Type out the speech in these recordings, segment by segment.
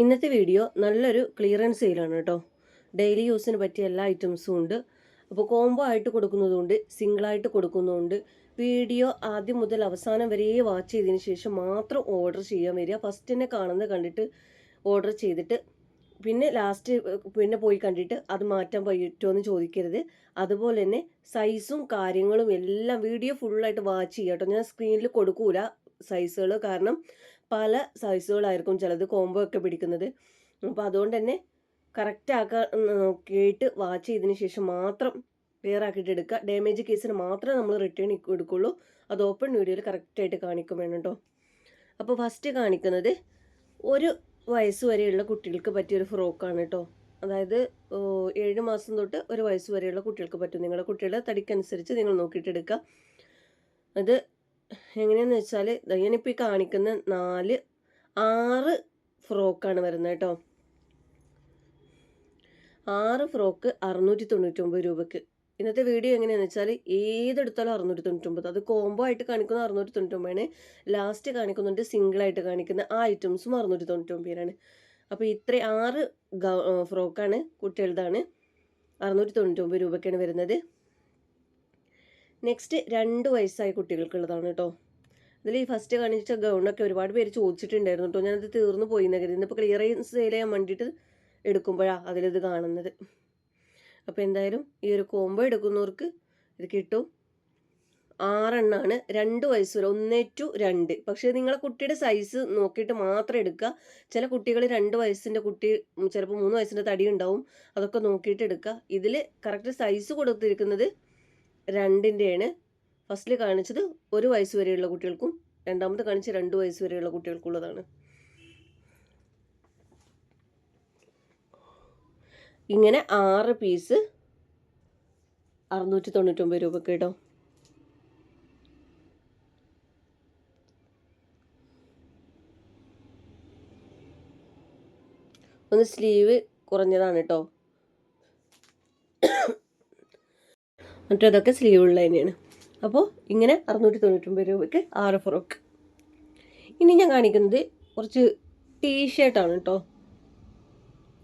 ഇന്നത്തെ വീഡിയോ നല്ലൊരു ക്ലിയറൻസ് സെയിലാണ് കേട്ടോ. ഡെയിലി യൂസിന് പറ്റിയ എല്ലാ ഐറ്റംസും ഉണ്ട്. അപ്പോൾ കോംബോ ആയിട്ട് കൊടുക്കുന്നതുകൊണ്ട് സിംഗിളായിട്ട് കൊടുക്കുന്നതുകൊണ്ട് വീഡിയോ ആദ്യം മുതൽ അവസാനം വരെ വാച്ച് ചെയ്തതിന് ശേഷം മാത്രം ഓർഡർ ചെയ്യാൻ വരിക. ഫസ്റ്റ് തന്നെ കാണുന്നത് കണ്ടിട്ട് ഓർഡർ ചെയ്തിട്ട് പിന്നെ ലാസ്റ്റ് പിന്നെ പോയി കണ്ടിട്ട് അത് മാറ്റാൻ പറ്റുമോ എന്ന് ചോദിക്കരുത്. അതുപോലെ തന്നെ സൈസും കാര്യങ്ങളും എല്ലാം വീഡിയോ ഫുള്ളായിട്ട് വാച്ച് ചെയ്യാം കേട്ടോ. ഞാൻ സ്ക്രീനിൽ കൊടുക്കൂല സൈസുകൾ കാരണം പല സൈസുകളായിരിക്കും ചിലത് കോംബോ ഒക്കെ പിടിക്കുന്നത്. അപ്പോൾ അതുകൊണ്ട് തന്നെ കറക്റ്റ് ആക്കാൻ കേട്ട് വാച്ച് ചെയ്തതിന് ശേഷം മാത്രം ക്ലിയർ ആക്കിയിട്ട് എടുക്കുക. ഡാമേജ് കേസിന് മാത്രമേ നമ്മൾ റിട്ടേൺ എടുക്കുള്ളൂ. അത് ഓപ്പൺ വീഡിയോയിൽ കറക്റ്റായിട്ട് കാണിക്കും വേണം അപ്പോൾ ഫസ്റ്റ് കാണിക്കുന്നത് ഒരു വയസ്സ് വരെയുള്ള കുട്ടികൾക്ക് പറ്റിയൊരു ഫ്രോക്കാണ് കേട്ടോ അതായത് ഏഴ് മാസം തൊട്ട് ഒരു വയസ്സ് വരെയുള്ള കുട്ടികൾക്ക് പറ്റും. നിങ്ങളുടെ കുട്ടികളുടെ തടിക്കനുസരിച്ച് നിങ്ങൾ നോക്കിയിട്ട് എടുക്കുക. അത് എങ്ങനെയാന്ന് വെച്ചാൽ ഞാനിപ്പോൾ ഈ കാണിക്കുന്ന നാല് ആറ് ഫ്രോക്കാണ് വരുന്നത് കേട്ടോ. ആറ് ഫ്രോക്ക് അറുന്നൂറ്റി തൊണ്ണൂറ്റൊമ്പത് രൂപയ്ക്ക് ഇന്നത്തെ വീഡിയോ എങ്ങനെയാണെന്ന് വെച്ചാൽ ഏതെടുത്താലും അറുന്നൂറ്റി തൊണ്ണൂറ്റൊമ്പത് അത് കോംബോ ആയിട്ട് കാണിക്കുന്ന അറുന്നൂറ്റി തൊണ്ണൂറ്റൊമ്പതാണ് ലാസ്റ്റ് കാണിക്കുന്നുണ്ട് സിംഗിളായിട്ട് കാണിക്കുന്ന ആ ഐറ്റംസും അറുന്നൂറ്റി തൊണ്ണൂറ്റൊമ്പതിനാണ് അപ്പോൾ ഇത്ര ആറ് ഫ്രോക്കാണ് കുട്ടികളുടെതാണ് അറുന്നൂറ്റി തൊണ്ണൂറ്റൊമ്പത് രൂപയ്ക്കാണ് വരുന്നത്. നെക്സ്റ്റ് രണ്ട് വയസ്സായ കുട്ടികൾക്കുള്ളതാണ് കേട്ടോ ഇതിൽ ഈ ഫസ്റ്റ് കാണിച്ച ഗൗണൊക്കെ ഒരുപാട് പേര് ചോദിച്ചിട്ടുണ്ടായിരുന്നു കേട്ടോ ഞാനത് തീർന്നു പോയി കരുതി ഇന്നിപ്പോൾ ക്ലിയറൻസ് സെയിൽ ചെയ്യാൻ വേണ്ടിയിട്ട് എടുക്കുമ്പോഴാണ് അതിലിത് കാണുന്നത്. അപ്പോൾ എന്തായാലും ഈ ഒരു കോംബോ എടുക്കുന്നവർക്ക് ഇത് കിട്ടും. ആറെണ്ണാണ്. രണ്ട് വയസ്സ് വരെ. ഒന്ന് ടു രണ്ട്. പക്ഷേ നിങ്ങളെ കുട്ടിയുടെ സൈസ് നോക്കിയിട്ട് മാത്രം എടുക്കുക. ചില കുട്ടികൾ രണ്ട് വയസ്സിന്റെ കുട്ടി ചിലപ്പോൾ മൂന്ന് വയസ്സിന്റെ തടി ഉണ്ടാവും. അതൊക്കെ നോക്കിയിട്ട് എടുക്കുക. ഇതിൽ കറക്റ്റ് സൈസ് കൊടുത്തിരിക്കുന്നത് രണ്ടിന്റെയാണ് ഫസ്റ്റിൽ കാണിച്ചത് ഒരു വയസ്സ് വരെയുള്ള കുട്ടികൾക്കും രണ്ടാമത് കാണിച്ച രണ്ട് വയസ്സ് വരെയുള്ള കുട്ടികൾക്കുള്ളതാണ്. ഇങ്ങനെ ആറ് പീസ് അറുന്നൂറ്റി തൊണ്ണൂറ്റൊമ്പത് രൂപക്ക് കേട്ടോ. ഒന്ന് സ്ലീവ് കുറഞ്ഞതാണ് കേട്ടോ മറ്റേതൊക്കെ സ്ലീവ് ഉള്ള തന്നെയാണ് അപ്പോൾ ഇങ്ങനെ അറുന്നൂറ്റി തൊണ്ണൂറ്റൊമ്പത് രൂപയ്ക്ക് ആറ് ഫ്രോക്ക് ഇനി ഞാൻ കാണിക്കുന്നത് കുറച്ച് ടീ ഷർട്ടാണ് കേട്ടോ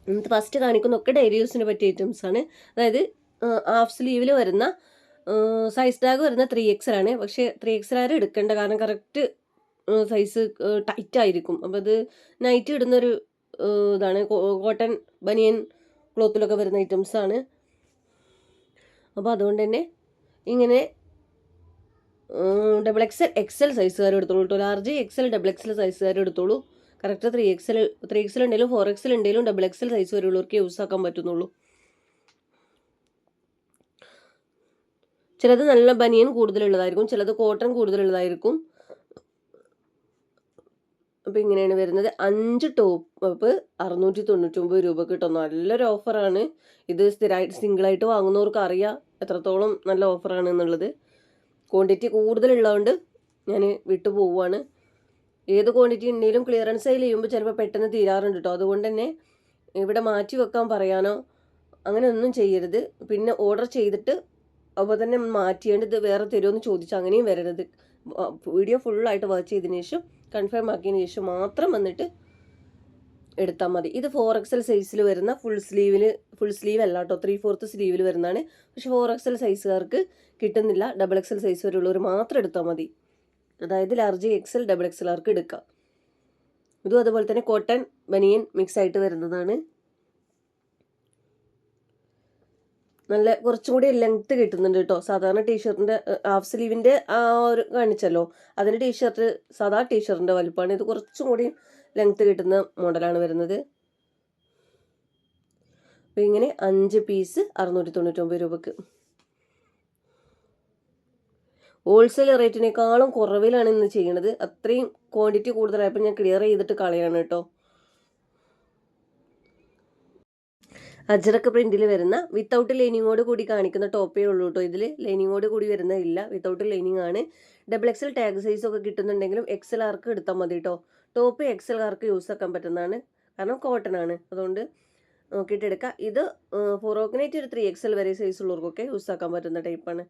ഇന്നത്തെ ഫസ്റ്റ് കാണിക്കുന്നൊക്കെ ഡെയിലി യൂസിന് പറ്റിയ ഐറ്റംസ് ആണ്. അതായത് ഹാഫ് സ്ലീവിൽ വരുന്ന സൈസ് ടാഗ് വരുന്ന ത്രീ എക്സൽ ആണ്. പക്ഷേ ത്രീ എക്സൽ ആരും എടുക്കേണ്ട കാരണം കറക്റ്റ് സൈസ് ടൈറ്റ് ആയിരിക്കും. അപ്പോൾ അത് നൈറ്റ് ഇടുന്നൊരു ഇതാണ് കോട്ടൺ ബനിയൻ ക്ലോത്തിലൊക്കെ വരുന്ന ഐറ്റംസ് ആണ്. അപ്പോൾ അതുകൊണ്ട് തന്നെ ഇങ്ങനെ ഡബിൾ എക്സൽ എക്സൽ സൈസുകാർ എടുത്തോളൂ കേട്ടോ ലാർജ് എക്സൽ ഡബിൾ എക്സൽ സൈസുകാർ എടുത്തോളൂ. Correct three XL three XL ഉണ്ടെങ്കിലും ഫോർ എക്സൽ ഉണ്ടെങ്കിലും ഡബിൾ എക്സൽ സൈസ് വരെയുള്ളവർക്ക് യൂസ് ആക്കാൻ പറ്റുന്നുള്ളൂ. ചിലത് നല്ല ബനിയൻ കൂടുതലുള്ളതായിരിക്കും ചിലത് കോട്ടൺ കൂടുതലുള്ളതായിരിക്കും. അപ്പോൾ ഇങ്ങനെയാണ് വരുന്നത്. അഞ്ച് ടോപ്പ് അറുന്നൂറ്റി തൊണ്ണൂറ്റൊമ്പത് രൂപ കിട്ടും. നല്ലൊരു ഓഫറാണ്. ഇത് സ്ഥിരമായിട്ട് സിംഗിളായിട്ട് വാങ്ങുന്നവർക്ക് അറിയാം എത്രത്തോളം നല്ല ഓഫറാണ് എന്നുള്ളത്. ക്വാണ്ടിറ്റി കൂടുതലുള്ളതുകൊണ്ട് ഞാൻ വിട്ടു പോവുകയാണ് ഏത് ക്വാണ്ടിറ്റി ഉണ്ടെങ്കിലും ക്ലിയറൻസ് സെയിൽ ചെയ്യുമ്പോൾ ചിലപ്പോൾ പെട്ടെന്ന് തീരാറുണ്ട് കേട്ടോ അതുകൊണ്ട് തന്നെ ഇവിടെ മാറ്റി വെക്കാൻ പറയാനോ അങ്ങനെ ഒന്നും ചെയ്യരുത്. പിന്നെ ഓർഡർ ചെയ്തിട്ട് അപ്പോൾ തന്നെ മാറ്റിയേണ്ടത് വേറെ തരുമോ എന്ന് ചോദിച്ചാൽ അങ്ങനെയും വരരുത്. വീഡിയോ ഫുള്ളായിട്ട് വാച്ച് ചെയ്തതിന് ശേഷം കൺഫേം ആക്കിയതിന് ശേഷം മാത്രം വന്നിട്ട് എടുത്താൽ മതി. ഇത് ഫോർ എക്സൽ സൈസിൽ വരുന്ന ഫുൾ സ്ലീവിൽ ഫുൾ സ്ലീവ് അല്ല കേട്ടോ ത്രീ ഫോർത്ത് സ്ലീവിൽ വരുന്നതാണ്. പക്ഷെ ഫോർ എക്സൽ സൈസുകാർക്ക് കിട്ടുന്നില്ല. ഡബിൾ എക്സൽ സൈസ് വരെയുള്ളവർ മാത്രം എടുത്താൽ മതി. അതായത് ലാർജ് എക്സൽ ഡബിൾ എക്സൽ ആർക്ക് എടുക്കാം. ഇതും അതുപോലെ തന്നെ കോട്ടൺ ബനിയൻ മിക്സ് ആയിട്ട് വരുന്നതാണ്. നല്ല കുറച്ചും കൂടി ലെങ്ത്ത് കിട്ടുന്നുണ്ട് കേട്ടോ സാധാരണ ടീഷർട്ടിന്റെ ഹാഫ് സ്ലീവിന്റെ ആ ഒരു കാണിച്ചല്ലോ. അതിന്റെ ടീഷർട്ട് സാധാ ടീഷർട്ടിന്റെ വലുപ്പമാണ് ഇത് കുറച്ചും കൂടി ലെങ്ത്ത് കിട്ടുന്ന മോഡലാണ് വരുന്നത്. അപ്പോൾ ഇങ്ങനെ അഞ്ച് പീസ് അറുന്നൂറ്റി തൊണ്ണൂറ്റൊമ്പത് രൂപക്ക്. ഹോൾസെയിൽ റേറ്റിനേക്കാളും കുറവിലാണ് ഇന്ന് ചെയ്യണത്. അത്രയും ക്വാണ്ടിറ്റി കൂടുതലായപ്പോൾ ഞാൻ ക്ലിയർ ചെയ്തിട്ട് കളയാണ് കേട്ടോ അജറക്ക് പ്രിന്റിൽ വരുന്ന വിത്തൗട്ട് ലൈനിങ്ങോട് കൂടി കാണിക്കുന്ന ടോപ്പേ ഉള്ളൂ കേട്ടോ ഇതിൽ ലൈനിങ്ങോട് കൂടി വരുന്ന ഇല്ല. വിത്തൗട്ട് ലൈനിങ് ആണ്. ഡബിൾ എക്സൽ ടാഗ് സൈസ് ഒക്കെ കിട്ടുന്നുണ്ടെങ്കിലും എക്സൽ ആർക്ക് എടുത്താൽ മതി കേട്ടോ ടോപ്പ് എക്സൽ ആർക്ക് യൂസ് ആക്കാൻ പറ്റുന്നതാണ്. കാരണം കോട്ടൺ ആണ്. അതുകൊണ്ട് നോക്കിയിട്ട് എടുക്കാം ഇത് ഫോറോക്കിനേറ്റ് ഒരു ത്രീ എക്സൽ വരെ സൈസ് ഉള്ളവർക്കൊക്കെ യൂസ് ആക്കാൻ പറ്റുന്ന ടൈപ്പാണ്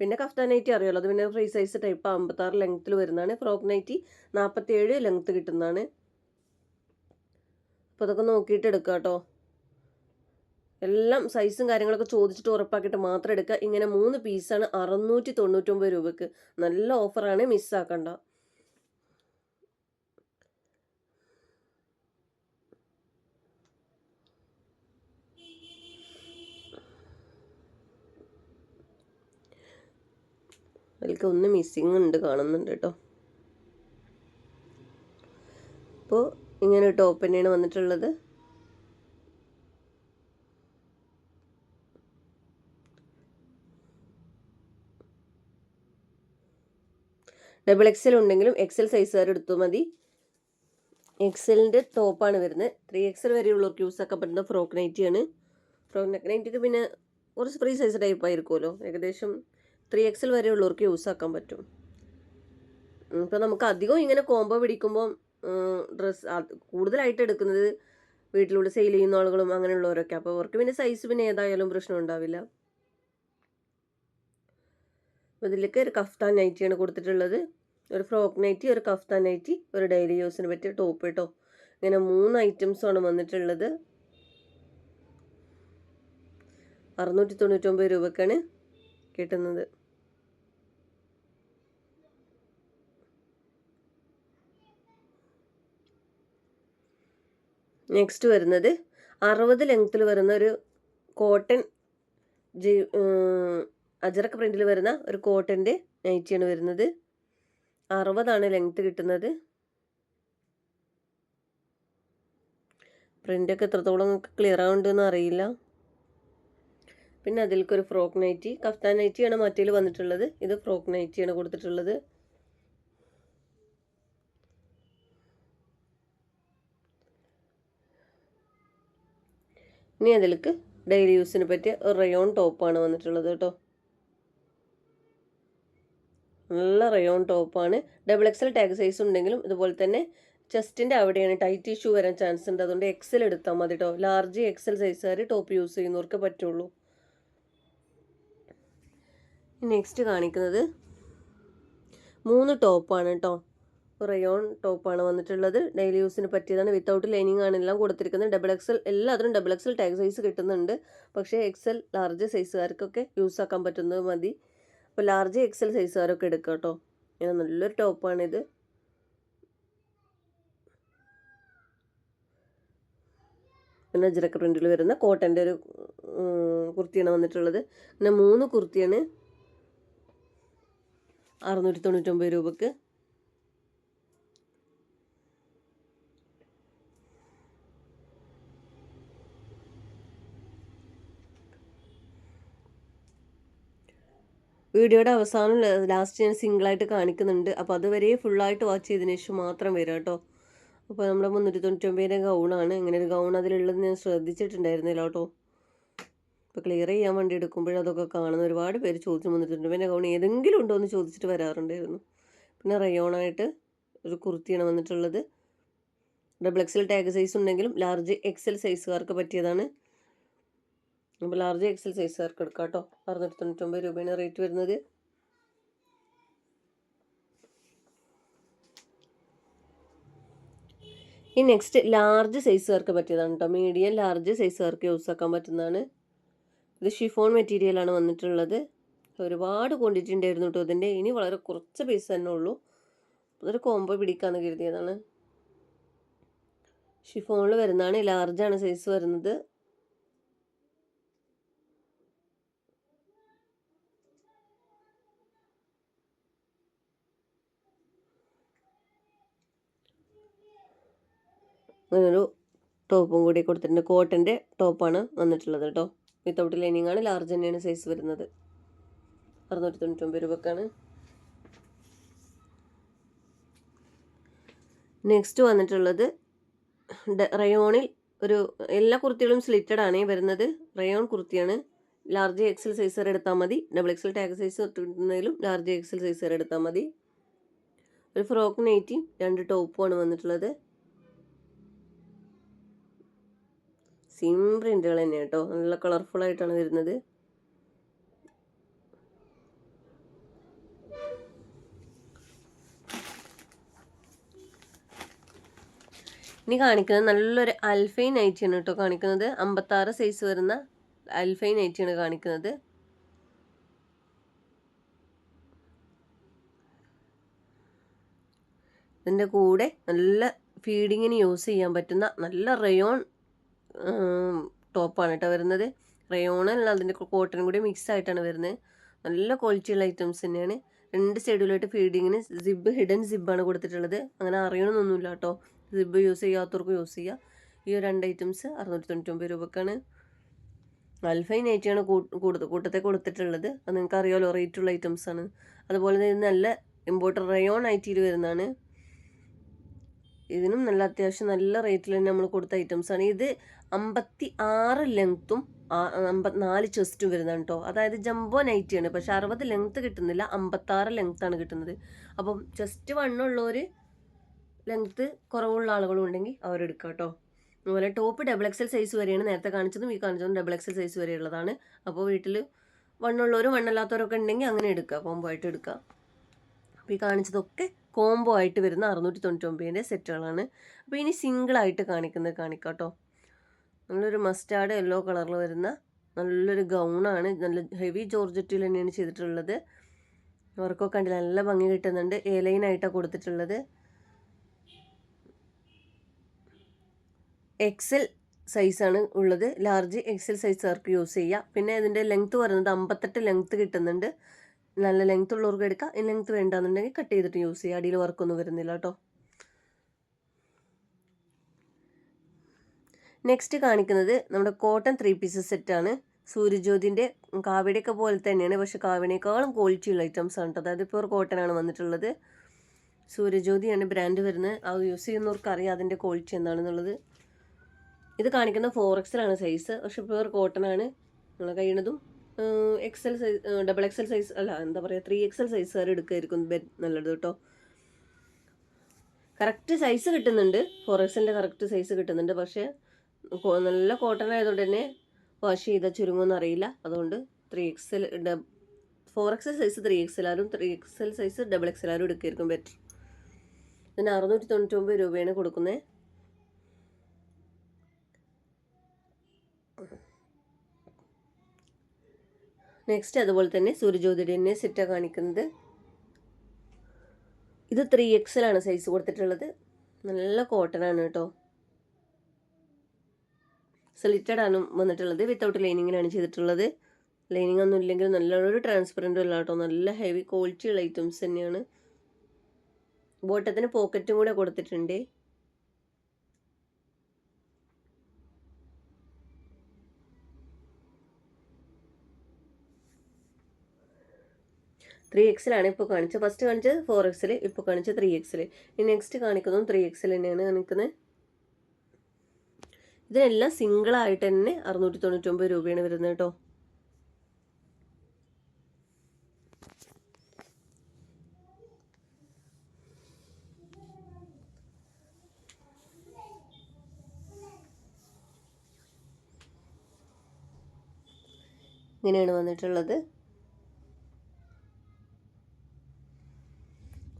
പിന്നെ കഫ്താനൈറ്റി അറിയാലോ? അത് പിന്നെ ഫ്രീ സൈസ് ടൈപ്പ് അമ്പത്താറ് ലെങ്ത്തിൽ വരുന്നതാണ്. ഫ്രോക്ക് നൈറ്റി നാൽപ്പത്തി ഏഴ് ലെങ്ത്ത് കിട്ടുന്നതാണ്. അപ്പോൾ അതൊക്കെ നോക്കിയിട്ട് എടുക്കാം കേട്ടോ എല്ലാം സൈസും കാര്യങ്ങളൊക്കെ ചോദിച്ചിട്ട് ഉറപ്പാക്കിയിട്ട് മാത്രം എടുക്കുക. ഇങ്ങനെ മൂന്ന് പീസാണ് അറുന്നൂറ്റി തൊണ്ണൂറ്റൊമ്പത് രൂപയ്ക്ക്. നല്ല ഓഫറാണ് മിസ്സാക്കണ്ട അതിലേക്ക് ഒന്ന് മിസ്സിങ് ഉണ്ട് കാണുന്നുണ്ട് കേട്ടോ അപ്പോൾ ഇങ്ങനെ ടോപ്പ് തന്നെയാണ് വന്നിട്ടുള്ളത്. ഡബിൾ എക്സൽ ഉണ്ടെങ്കിലും എക്സൽ സൈസുകാർ എടുത്തു മതി. എക്സലിന്റെ ടോപ്പാണ് വരുന്നത്. ത്രീ എക്സൽ വരെയുള്ളവർക്ക് യൂസ് ആക്കാൻ പറ്റുന്ന ഫ്രോക്ക് ആണ്. ഫ്രോക്ക് നൈറ്റിക്ക് പിന്നെ കുറച്ച് ഫ്രീ സൈസ് ടൈപ്പ് ആയിരിക്കുമല്ലോ. ഏകദേശം ത്രീ എക്സൽ വരെയുള്ളവർക്ക് യൂസ് ആക്കാൻ പറ്റും. ഇപ്പോൾ നമുക്ക് അധികം ഇങ്ങനെ കോംബോ പിടിക്കുമ്പോൾ ഡ്രസ്സ് കൂടുതലായിട്ട് എടുക്കുന്നത് വീട്ടിലൂടെ സെയിൽ ചെയ്യുന്ന ആളുകളും അങ്ങനെയുള്ളവരൊക്കെ. അപ്പോൾ അവർക്ക് പിന്നെ സൈസ് പിന്നെ ഏതായാലും പ്രശ്നം ഉണ്ടാവില്ല. അപ്പോൾ ഇതിലേക്ക് ഒരു കഫ്താൻ നൈറ്റിയാണ് കൊടുത്തിട്ടുള്ളത്. ഒരു ഫ്രോക്ക് നൈറ്റി ഒരു കഫ്താൻ നൈറ്റി ഒരു ഡെയിലി യൂസിന് പറ്റിയ ടോപ്പ് കേട്ടോ. ഇങ്ങനെ മൂന്ന് ഐറ്റംസാണ് വന്നിട്ടുള്ളത്. അറുന്നൂറ്റി തൊണ്ണൂറ്റൊമ്പത് രൂപക്കാണ് കിട്ടുന്നത്. നെക്സ്റ്റ് വരുന്നത് അറുപത് ലെങ്ത്തിൽ വരുന്ന ഒരു കോട്ടൺ ജി അജറക്ക് പ്രിന്റിൽ വരുന്ന ഒരു കോട്ടന്റെ നൈറ്റിയാണ് വരുന്നത്. അറുപതാണ് ലെങ്ത്ത് കിട്ടുന്നത്. പ്രിന്റൊക്കെ എത്രത്തോളം ക്ലിയർ ആവുന്നുണ്ടെന്ന് അറിയില്ല. പിന്നെ അതിലേക്കൊരു ഫ്രോക്ക് നൈറ്റി കഫ്താൻ നൈറ്റിയാണ് മറ്റേൽ വന്നിട്ടുള്ളത്. ഇത് ഫ്രോക്ക് നൈറ്റിയാണ് കൊടുത്തിട്ടുള്ളത്. ഇനി അതിലേക്ക് ഡെയിലി യൂസിന് പറ്റിയ റയോൺ ടോപ്പാണ് വന്നിട്ടുള്ളത് കേട്ടോ. നല്ല റയോൺ ടോപ്പാണ് ഡബിൾ എക്സൽ ടാഗ് സൈസ് ഉണ്ടെങ്കിലും ഇതുപോലെ തന്നെ ചെസ്റ്റിന്റെ അവിടെയാണ്. ടൈറ്റ് ഇഷ്യൂ വരാൻ ചാൻസ് ഉണ്ട്. അതുകൊണ്ട് എക്സൽ എടുത്താൽ മതി കേട്ടോ ലാർജ് എക്സൽ സൈസുകാർ ടോപ്പ് യൂസ് ചെയ്യുന്നവർക്ക് പറ്റുള്ളൂ. നെക്സ്റ്റ് കാണിക്കുന്നത് മൂന്ന് ടോപ്പാണ് കേട്ടോ റയോൺ ടോപ്പാണ് വന്നിട്ടുള്ളത്. ഡെയിലി യൂസിന് പറ്റിയതാണ്. വിത്തൗട്ട് ലൈനിങ് ആണ് എല്ലാം കൊടുത്തിരിക്കുന്നത്. ഡബിൾ എക്സൽ എല്ലാത്തിനും ഡബിൾ എക്സൽ ടാഗ് സൈസ് കിട്ടുന്നുണ്ട്. പക്ഷേ എക്സൽ ലാർജ് സൈസുകാർക്കൊക്കെ യൂസ് ആക്കാൻ പറ്റുന്നത് മതി. അപ്പോൾ ലാർജ് എക്സൽ സൈസുകാരൊക്കെ എടുക്കാം കേട്ടോ ഇങ്ങനെ നല്ലൊരു ടോപ്പാണിത് പിന്നെ ജിറക്ക പ്രിന്റിൽ വരുന്ന കോട്ടന്റെ ഒരു കുർത്തിയാണ് വന്നിട്ടുള്ളത്. പിന്നെ മൂന്ന് കുർത്തിയാണ് അറുന്നൂറ്റി തൊണ്ണൂറ്റൊമ്പത് രൂപക്ക്. വീഡിയോയുടെ അവസാനം ലാസ്റ്റ് ഞാൻ സിംഗിളായിട്ട് കാണിക്കുന്നുണ്ട്. അപ്പോൾ അതുവരെ ഫുള്ളായിട്ട് വാച്ച് ചെയ്തതിന് ശേഷം മാത്രം വരിക കേട്ടോ അപ്പോൾ നമ്മുടെ മുന്നൂറ്റി തൊണ്ണൂറ്റൊമ്പതിന്റെ ഗൗണാണ് ഇങ്ങനെ ഒരു ഗൗൺ അതിലുള്ളത് ഞാൻ ശ്രദ്ധിച്ചിട്ടുണ്ടായിരുന്നില്ല കേട്ടോ ഇപ്പോൾ ക്ലിയർ ചെയ്യാൻ വേണ്ടി എടുക്കുമ്പോൾ അതൊക്കെ കാണുന്ന ഒരുപാട് പേര് ചോദിച്ചു തൊണ്ണൂറ്റൊമ്പതിന്റെ ഗൗൺ ഏതെങ്കിലും ഉണ്ടോ എന്ന് ചോദിച്ചിട്ട് വരാറുണ്ടായിരുന്നു. പിന്നെ റയോണായിട്ട് ഒരു കുർത്തിയാണ് വന്നിട്ടുള്ളത്. ഡബിൾ എക്സൽ ടാഗ് സൈസ് ഉണ്ടെങ്കിലും ലാർജ് എക്സൽ സൈസുകാർക്ക് പറ്റിയതാണ്. അപ്പോൾ ലാർജ് എക്സൽ സൈസുകാർക്ക് എടുക്കാം കേട്ടോ അറുന്നൂറ്റി തൊണ്ണൂറ്റൊമ്പത് രൂപയാണ് റേറ്റ് വരുന്നത്. ഈ നെക്സ്റ്റ് ലാർജ് സൈസുകാർക്ക് പറ്റിയതാണ് കേട്ടോ മീഡിയം ലാർജ് സൈസുകാർക്ക് യൂസ് ആക്കാൻ പറ്റുന്നതാണ്. ഇത് ഷിഫോൺ മെറ്റീരിയലാണ് വന്നിട്ടുള്ളത്. ഒരുപാട് ക്വാണ്ടിറ്റി ഉണ്ടായിരുന്നു കേട്ടോ ഇതിന്റെ ഇനി വളരെ കുറച്ച് പീസ് തന്നെ ഉള്ളൂ. അതൊരു കോംബോ പിടിക്കാമെന്ന് കരുതിയതാണ്. ഷിഫോണിൽ വരുന്നതാണ്. ലാർജാണ് സൈസ് വരുന്നത്. അങ്ങനൊരു ടോപ്പും കൂടി കൊടുത്തിട്ടുണ്ട് കോട്ടന്റെ ടോപ്പാണ് വന്നിട്ടുള്ളത് കേട്ടോ. വിത്തൗട്ട് ലൈനിങ് ആണ് ലാർജ് തന്നെയാണ് സൈസ് വരുന്നത്. അറുന്നൂറ്റി തൊണ്ണൂറ്റൊമ്പത് രൂപക്കാണ്. നെക്സ്റ്റ് വന്നിട്ടുള്ളത് റയോണിൽ ഒരു എല്ലാ കുർത്തികളും സ്ലിറ്റഡ് ആണ് വരുന്നത്. റയോൺ കുർത്തിയാണ്. ലാർജ് എക്സൽ സൈസ് വരെ എടുത്താൽ മതി. ഡബിൾ എക്സൽ ടാഗ് സൈസ് കിട്ടുന്നതിലും ലാർജ് എക്സൽ സൈസ് വരെ എടുത്താൽ മതി. ഒരു ഫ്രോക്ക് നൈറ്റി രണ്ട് ടോപ്പുമാണ് വന്നിട്ടുള്ളത്. സിം പ്രിന്റുകൾ തന്നെയാണ് കേട്ടോ. നല്ല കളർഫുൾ ആയിട്ടാണ് വരുന്നത്. ഇനി കാണിക്കുന്നത് നല്ലൊരു അൽഫൈൻ നൈറ്റിയാണ് കേട്ടോ കാണിക്കുന്നത്. അമ്പത്താറ് സൈസ് വരുന്ന അൽഫൈൻ നൈറ്റിയാണ് കാണിക്കുന്നത്. ഇതിന്റെ കൂടെ നല്ല ഫീഡിങ്ങിന് യൂസ് ചെയ്യാൻ പറ്റുന്ന നല്ല റയോൺ ടോപ്പാണ് കേട്ടോ വരുന്നത്. റയോണല്ല അതിന്റെ കോട്ടനും കൂടി മിക്സ് ആയിട്ടാണ് വരുന്നത്. നല്ല ക്വാളിറ്റിയുള്ള ഐറ്റംസ് തന്നെയാണ്. രണ്ട് സൈഡിലായിട്ട് ഫീഡിങ്ങിന് സിബ് ഹിഡൻ സിബാണ് കൊടുത്തിട്ടുള്ളത്. അങ്ങനെ അറിയണമെന്നൊന്നുമില്ല കേട്ടോ സിബ് യൂസ് ചെയ്യാത്തവർക്ക് യൂസ് ചെയ്യുക ഈ രണ്ട് ഐറ്റംസ് അറുന്നൂറ്റി തൊണ്ണൂറ്റൊമ്പത് രൂപക്കാണ് അൽഫൈൻ ഐറ്റാണ് കൂട്ടത്തെ കൊടുത്തിട്ടുള്ളത്. അത് നിങ്ങൾക്ക് അറിയാമല്ലോ റേറ്റുള്ള ഐറ്റംസ് ആണ്. അതുപോലെ നല്ല ഇമ്പോർട്ടർ റയോൺ ഐറ്റിയിൽ വരുന്നതാണ്. ഇതിനും നല്ല അത്യാവശ്യം നല്ല റേറ്റിൽ തന്നെ നമ്മൾ കൊടുത്ത ഐറ്റംസ് ആണ്. ഇത് അമ്പത്തി ആറ് ലെങ്ത്തും അമ്പത്തിനാല് ചെസ്റ്റും വരുന്നതാണ് കേട്ടോ അതായത് ജംബോ നൈറ്റിയാണ് പക്ഷെ അറുപത് ലെങ്ത്ത് കിട്ടുന്നില്ല അമ്പത്താറ് ലെങ്ത്താണ് കിട്ടുന്നത്. അപ്പം ചെസ്റ്റ് വണ്ണുള്ളവർ ലെങ്ത്ത് കുറവുള്ള ആളുകളും ഉണ്ടെങ്കിൽ അവരെടുക്കാം കേട്ടോ അതുപോലെ ടോപ്പ് ഡബിൾ എക്സൽ സൈസ് വരെയാണ് നേരത്തെ കാണിച്ചതും ഈ കാണിച്ചതും ഡബിൾ എക്സൽ സൈസ് വരെയുള്ളതാണ് അപ്പോൾ വീട്ടിൽ വണ്ണുള്ളവരും വണ്ണല്ലാത്തവരൊക്കെ ഉണ്ടെങ്കിൽ അങ്ങനെ എടുക്കുക കോംബോ ആയിട്ട് എടുക്കുക അപ്പോൾ ഈ കാണിച്ചതൊക്കെ കോംബോ ആയിട്ട് വരുന്ന അറുന്നൂറ്റി തൊണ്ണൂറ്റൊമ്പതിന്റെ സെറ്റുകളാണ് അപ്പോൾ ഇനി സിംഗിളായിട്ട് കാണിക്കുന്നത് കാണിക്കാം കേട്ടോ നല്ലൊരു മസ്റ്റാർഡ് യെല്ലോ കളറിൽ വരുന്ന നല്ലൊരു ഗൗണാണ്. നല്ല ഹെവി ജോർജറ്റിൽ തന്നെയാണ് ചെയ്തിട്ടുള്ളത്. വർക്കൊക്കെ കണ്ടില്ല നല്ല ഭംഗി കിട്ടുന്നുണ്ട്. ഏലൈനായിട്ടാണ് ലൈനായിട്ടാണ് കൊടുത്തിട്ടുള്ളത്. എക്സൽ സൈസാണ് ഉള്ളത്. ലാർജ് എക്സൽ സൈസ് അവർക്ക് യൂസ് ചെയ്യുക പിന്നെ ഇതിന്റെ ലെങ്ത്ത് പറയുന്നത് അമ്പത്തെട്ട് ലെങ്ത്ത് കിട്ടുന്നുണ്ട്. നല്ല ലെങ്ത്ത് ഉള്ളവർക്ക് എടുക്കാം. ഈ ലെങ്ത്ത് വേണ്ടാന്നുണ്ടെങ്കിൽ കട്ട് ചെയ്തിട്ട് യൂസ് ചെയ്യുക അടിയിൽ വർക്കൊന്നും വരുന്നില്ല കേട്ടോ. നെക്സ്റ്റ് കാണിക്കുന്നത് നമ്മുടെ കോട്ടൺ ത്രീ പീസസ് സെറ്റാണ് സൂര്യജ്യോതിന്റെ കാവടിയൊക്കെ പോലെ തന്നെയാണ്. പക്ഷേ കാവടിയേക്കാളും ക്വാളിറ്റിയുള്ള ഐറ്റംസ് ആണ് കേട്ടോ അതായത് പ്യൂർ കോട്ടൺ ആണ് വന്നിട്ടുള്ളത്. സൂര്യജ്യോതിയാണ് ബ്രാൻഡ് വരുന്നത്. അത് യൂസ് ചെയ്യുന്നവർക്ക് അറിയാം അതിന്റെ ക്വാളിറ്റി എന്താണെന്നുള്ളത്. ഇത് കാണിക്കുന്ന ഫോർ എക്സലാണ് സൈസ് പക്ഷേ പ്യുവർ കോട്ടൺ ആണ്. നമ്മൾ കഴിയുന്നതും XL size double XL size അല്ല എന്താ പറയുക ത്രീ എക്സൽ സൈസ് വരെ എടുക്കുമായിരിക്കും നല്ലത് കേട്ടോ കറക്റ്റ് സൈസ് കിട്ടുന്നുണ്ട്. ഫോർ എക്സലിന്റെ കറക്റ്റ് സൈസ് കിട്ടുന്നുണ്ട്. പക്ഷേ നല്ല കോട്ടൺ ആയതുകൊണ്ട് തന്നെ വാഷ് ചെയ്താൽ ചുരുങ്ങുമെന്ന് അറിയില്ല. അതുകൊണ്ട് three XL four XL size three എക്സലാരും three XL size double എക്സലാരും എടുക്കുമായിരിക്കും ബെറ്റർ ഇതിന് അറുന്നൂറ്റി തൊണ്ണൂറ്റൊമ്പത് രൂപയാണ് കൊടുക്കുന്നത് നെക്സ്റ്റ് അതുപോലെ തന്നെ സൂര്യജ്യോതിയുടെ തന്നെ സെറ്റാണ് കാണിക്കുന്നത്. ഇത് ത്രീ എക്സലാണ് സൈസ് കൊടുത്തിട്ടുള്ളത്. നല്ല കോട്ടൺ ആണ് കേട്ടോ. സ്ലിറ്റഡ് ആണ് വന്നിട്ടുള്ളത്. വിത്തൗട്ട് ലൈനിങ്ങിനാണ് ചെയ്തിട്ടുള്ളത്. ലൈനിങ് ഒന്നും ഇല്ലെങ്കിൽ നല്ലൊരു ട്രാൻസ്പെറന്റും അല്ല കേട്ടോ. നല്ല ഹെവി ക്വാളിറ്റിയുള്ള ഐറ്റംസ് തന്നെയാണ്. ബോട്ടത്തിന് പോക്കറ്റും കൂടെ കൊടുത്തിട്ടുണ്ട്. ത്രീ എക്സിലാണ് ഇപ്പോൾ കാണിച്ചത്. ഫസ്റ്റ് കാണിച്ചത് ഫോർ എക്സിൽ ഇപ്പോൾ കാണിച്ചത് ത്രീ എക്സിൽ ഇനി നെക്സ്റ്റ് കാണിക്കുന്നതും ത്രീ എക്സിൽ തന്നെയാണ് കാണിക്കുന്നത്. ഇതിനെല്ലാം സിംഗിളായിട്ട് തന്നെ അറുന്നൂറ്റി തൊണ്ണൂറ്റൊമ്പത് രൂപയാണ് വരുന്നത് കേട്ടോ. ഇങ്ങനെയാണ് വന്നിട്ടുള്ളത്.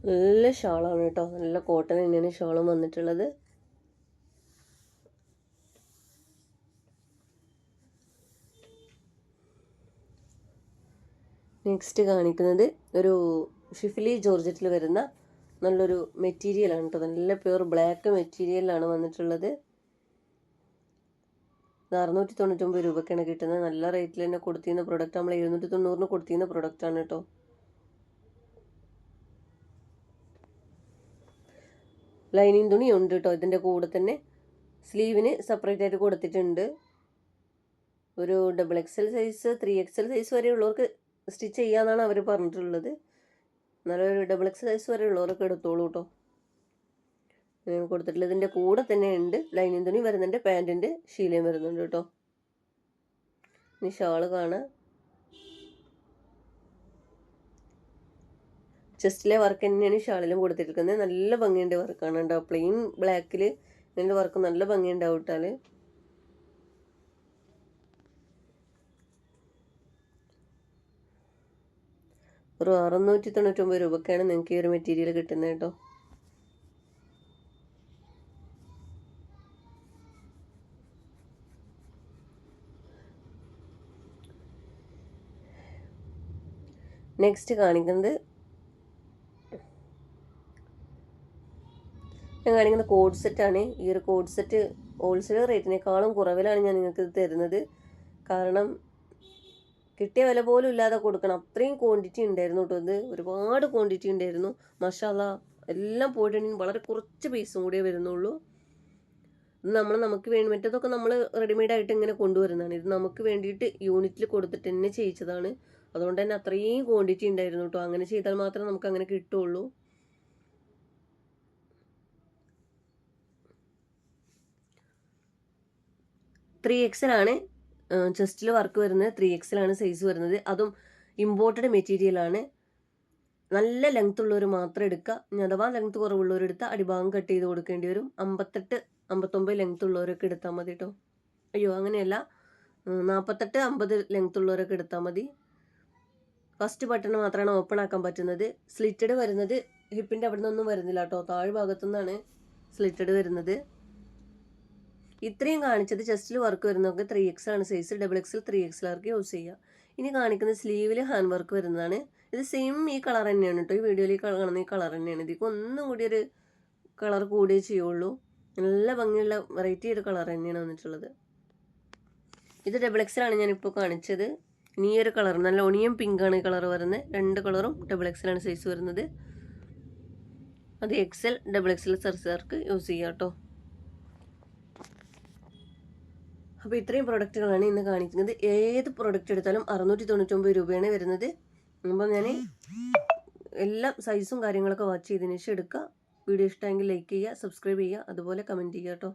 നല്ല ഷാളാണ് കേട്ടോ. നല്ല കോട്ടൺ തന്നെയാണ് ഷാളും വന്നിട്ടുള്ളത്. നെക്സ്റ്റ് കാണിക്കുന്നത് ഒരു ഷിഫിലി ജോർജറ്റിൽ വരുന്ന നല്ലൊരു മെറ്റീരിയലാണ് കേട്ടോ നല്ല പ്യൂർ ബ്ലാക്ക് മെറ്റീരിയലാണ് വന്നിട്ടുള്ളത്. അറുന്നൂറ്റി തൊണ്ണൂറ്റൊമ്പത് രൂപയ്ക്കാണ് കിട്ടുന്നത്. നല്ല റേറ്റിൽ തന്നെ കൊടുത്തിരുന്ന പ്രൊഡക്റ്റ് നമ്മൾ എഴുന്നൂറ്റി തൊണ്ണൂറിന് കൊടുത്തിരുന്ന പ്രൊഡക്റ്റാണ് കേട്ടോ ലൈനിങ് തുണി ഉണ്ട് കേട്ടോ ഇതിന്റെ കൂടെ തന്നെ സ്ലീവിന് സെപ്പറേറ്റ് ആയിട്ട് കൊടുത്തിട്ടുണ്ട്. ഒരു double XL size three XL size വരെ ഉള്ളവർക്ക് സ്റ്റിച്ച് ചെയ്യാന്നാണ് അവർ പറഞ്ഞിട്ടുള്ളത്. നല്ലൊരു ഡബിൾ എക്സ് സൈസ് വരെ ഉള്ളവരൊക്കെ എടുത്തോളൂ കേട്ടോ ഞാൻ കൊടുത്തിട്ടുള്ള ഇതിന്റെ കൂടെ തന്നെ ഉണ്ട്. ലൈനിങ് തുണി വരുന്നുണ്ട് പാന്റിന്റെ ശീലയും വരുന്നുണ്ട് കേട്ടോ ഇനി ഷാൾ കാണാം. ചെസ്റ്റിലെ വർക്ക് തന്നെയാണ് ഷാളിലും കൊടുത്തിരിക്കുന്നത്. നല്ല ഭംഗിയുണ്ട് വർക്കാണ് കേട്ടോ പ്ലെയിൻ ബ്ലാക്കിൽ ഇതിന്റെ വർക്ക് നല്ല ഭംഗിയുണ്ടാവും ഇട്ടാൽ ഒരു അറുന്നൂറ്റി തൊണ്ണൂറ്റൊമ്പത് രൂപക്കാണ് നിങ്ങൾക്ക് ഈ ഒരു മെറ്റീരിയൽ കിട്ടുന്നത് കേട്ടോ. നെക്സ്റ്റ് കാണിക്കുന്നത് ഞാൻ കാണിക്കുന്ന കോഡ് സെറ്റാണ് ഈ ഒരു കോഡ് സെറ്റ് ഹോൾസെയിൽ റേറ്റിനേക്കാളും കുറവിലാണ് ഞാൻ നിങ്ങൾക്ക് തരുന്നത്. കാരണം കിട്ടിയ വില പോലും ഇല്ലാതെ കൊടുക്കണം. അത്രയും ക്വാണ്ടിറ്റി ഉണ്ടായിരുന്നു കേട്ടോ ഇത്. ഒരുപാട് ക്വാണ്ടിറ്റി ഉണ്ടായിരുന്നു. മഷാല എല്ലാം പോയിട്ടുണ്ടെങ്കിൽ വളരെ കുറച്ച് പീസും കൂടിയേ വരുന്നുള്ളൂ. ഇത് നമ്മൾ നമുക്ക് വേണ്ടി മറ്റേതൊക്കെ നമ്മൾ റെഡിമെയ്ഡ് ആയിട്ട് ഇങ്ങനെ കൊണ്ടുവരുന്നതാണ്. ഇത് നമുക്ക് വേണ്ടിയിട്ട് യൂണിറ്റിൽ കൊടുത്തിട്ട് തന്നെ ചെയ്യിച്ചതാണ്. അതുകൊണ്ട് തന്നെ അത്രയും ക്വാണ്ടിറ്റി ഉണ്ടായിരുന്നു കേട്ടോ അങ്ങനെ ചെയ്താൽ മാത്രമേ നമുക്ക് അങ്ങനെ കിട്ടുള്ളൂ. ത്രീ എക്സലാണ് ചെസ്റ്റിൽ വർക്ക് വരുന്നത് ത്രീ എക്സിലാണ് സൈസ് വരുന്നത്. അതും ഇമ്പോർട്ടഡ് മെറ്റീരിയലാണ് നല്ല ലെങ്ത് ഉള്ളവർ മാത്രം എടുക്കുക. ഇനി അഥവാ ലെങ്ത് കുറവുള്ളവരെടുത്ത് അടിഭാഗം കട്ട് ചെയ്ത് കൊടുക്കേണ്ടി വരും. അമ്പത്തെട്ട് അമ്പത്തൊമ്പത് ലെങ്ത് ഉള്ളവരൊക്കെ എടുത്താൽ മതി കേട്ടോ അയ്യോ അങ്ങനെയല്ല. നാൽപ്പത്തെട്ട് അമ്പത് ലെങ്ത് ഉള്ളവരൊക്കെ എടുത്താൽ മതി. ഫസ്റ്റ് ബട്ടൺ മാത്രമാണ് ഓപ്പൺ ആക്കാൻ പറ്റുന്നത്. സ്ലിറ്റഡ് വരുന്നത് ഹിപ്പിന്റെ അവിടെ നിന്നൊന്നും വരുന്നില്ല കേട്ടോ താഴ് ഭാഗത്തു നിന്നാണ് സ്ലിറ്റഡ് വരുന്നത്. ഇത്രയും കാണിച്ചത് ചെസ്റ്റിൽ വർക്ക് വരുന്നതൊക്കെ ത്രീ എക്സ് ആണ്. സൈസ് ഡബിൾ എക്സിൽ ത്രീ എക്സിലാർക്ക് യൂസ് ചെയ്യുക. ഇനി കാണിക്കുന്ന സ്ലീവിൽ ഹാൻഡ് വർക്ക് വരുന്നതാണ്. ഇത് സെയിം ഈ കളർ തന്നെയാണ് കേട്ടോ ഈ വീഡിയോയിൽ കാണുന്ന ഈ കളർ തന്നെയാണ്. ഇതിക്ക് ഒന്നും കൂടി ഒരു കളർ കൂടിയേ ചെയ്യുള്ളൂ. നല്ല ഭംഗിയുള്ള വെറൈറ്റി ഒരു കളർ തന്നെയാണ് വന്നിട്ടുള്ളത്. ഇത് ഡബിൾ എക്സിലാണ് ഞാനിപ്പോൾ കാണിച്ചത്. ഇനി ഒരു കളർ നല്ല ഒണിയൻ പിങ്കാണ് ഈ കളർ വരുന്നത്. രണ്ട് കളറും ഡബിൾ എക്സിലാണ് സൈസ് വരുന്നത്. അത് എക്സൽ ഡബിൾ എക്സൽ സർസാർക്ക് യൂസ് ചെയ്യാം കേട്ടോ അപ്പോൾ ഇത്രയും പ്രൊഡക്റ്റുകളാണ് ഇന്ന് കാണിക്കുന്നത്. ഏത് പ്രൊഡക്റ്റ് എടുത്താലും അറുന്നൂറ്റി തൊണ്ണൂറ്റൊമ്പത് രൂപയാണ് വരുന്നത്. അപ്പം ഞാൻ എല്ലാം സൈസും കാര്യങ്ങളൊക്കെ വാച്ച് ചെയ്തതിന് ശേഷം എടുക്കുക വീഡിയോ ഇഷ്ടമെങ്കിൽ ലൈക്ക് ചെയ്യുക സബ്സ്ക്രൈബ് ചെയ്യുക അതുപോലെ കമന്റ് ചെയ്യുക കേട്ടോ